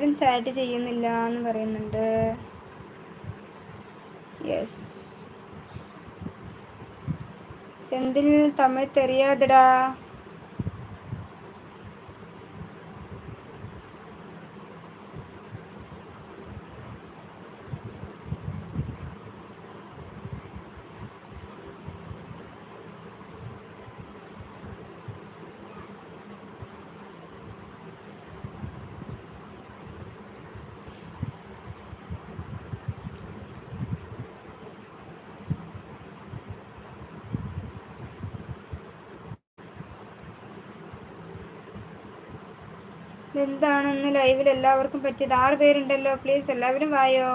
ആരും ചാറ്റ് ചെയ്യുന്നില്ല എന്ന് പറയുന്നുണ്ട്. യെസ് സെന്തിൽ തമിഴ് എന്താണെന്ന് ലൈവിൽ എല്ലാവർക്കും പറ്റിയത്. ആറ് പേരുണ്ടല്ലോ. പ്ലീസ് എല്ലാവരും വായോ?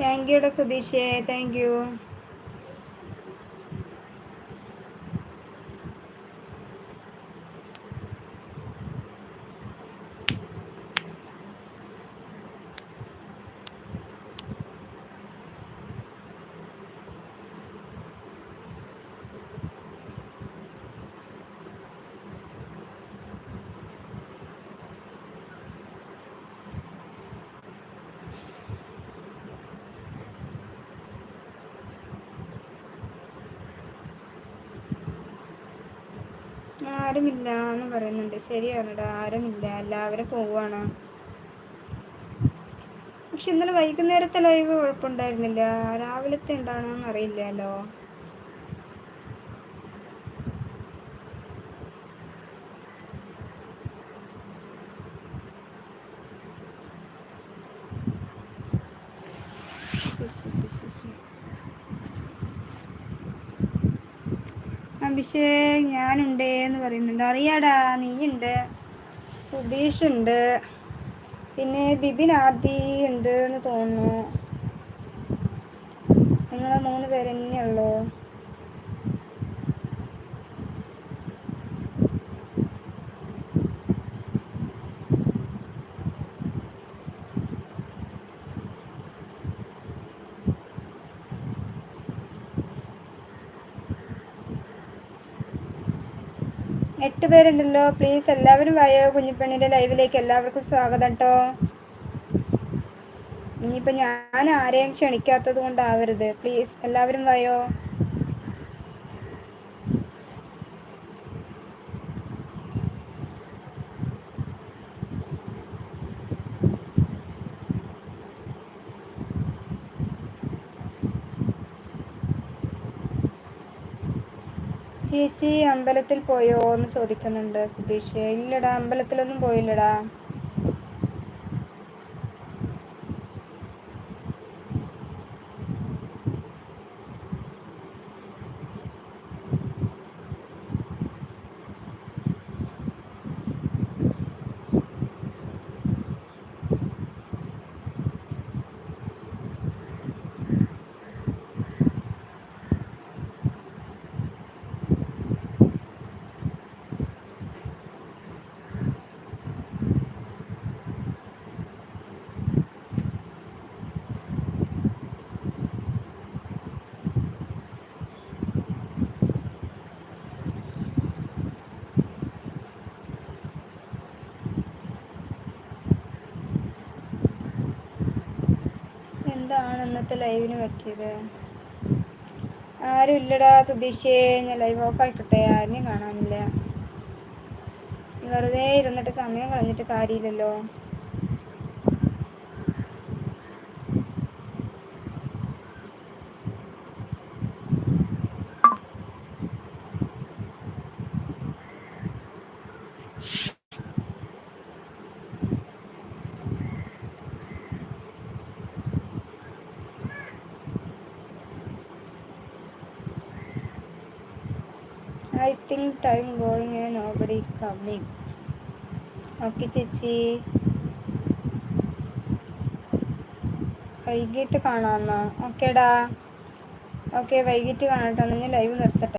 താങ്ക് യുടാ സുധീഷേ. താങ്ക് യു ആരുമില്ല എന്ന് പറയുന്നുണ്ട്. ശരിയാണടാ ആരുമില്ല എല്ലാവരും പോവാണ്. പക്ഷെ ഇന്നലെ വൈകുന്നേരത്തെ ലൈവ് കുഴപ്പമുണ്ടായിരുന്നില്ല. രാവിലത്തെ എന്താണെന്ന് അറിയില്ലല്ലോ. അഭിഷേക് ഞാനുണ്ട് എന്ന് പറയുന്നുണ്ട്. അറിയാടാ നീയുണ്ട്. സുധീഷ് ഉണ്ട് പിന്നെ ബിബിൻ ആദി ഉണ്ട് എന്ന് തോന്നുന്നു. നിങ്ങളെ മൂന്ന് പേര് എട്ട് പേരുണ്ടല്ലോ. പ്ലീസ് എല്ലാവരും വായോ. കുഞ്ഞിപ്പെണ്ണിന്റെ ലൈവിലേക്ക് എല്ലാവർക്കും സ്വാഗതം കേട്ടോ ഇനിയിപ്പോൾ ഞാൻ ആരെയും ക്ഷണിക്കാത്തത് കൊണ്ടാവരുത്. പ്ലീസ് എല്ലാവരും വായോ. ചേച്ചി അമ്പലത്തിൽ പോയോ എന്ന് ചോദിക്കുന്നുണ്ട് സുധീഷ്. ഇല്ലടാ അമ്പലത്തിലൊന്നും പോയില്ലടാ എന്താണ് ഇന്നത്തെ ലൈവിന് പറ്റിയത്? ആരും ഇല്ലടാ സുധീഷേ ഞാൻ ലൈവ് ഓഫ് ആയിക്കോട്ടെ ആരെയും കാണാനില്ല. വെറുതെ ഇരുന്നിട്ട് സമയം കളഞ്ഞിട്ട് കാര്യമില്ലല്ലോ. I think time going and nobody coming okay ചേച്ചി. വൈകിട്ട് കാണാമെന്നോ ഓക്കേടാ ഓക്കെ വൈകിട്ട് കാണാട്ടോ ഞാൻ ലൈവ് നിർത്തട്ടെ.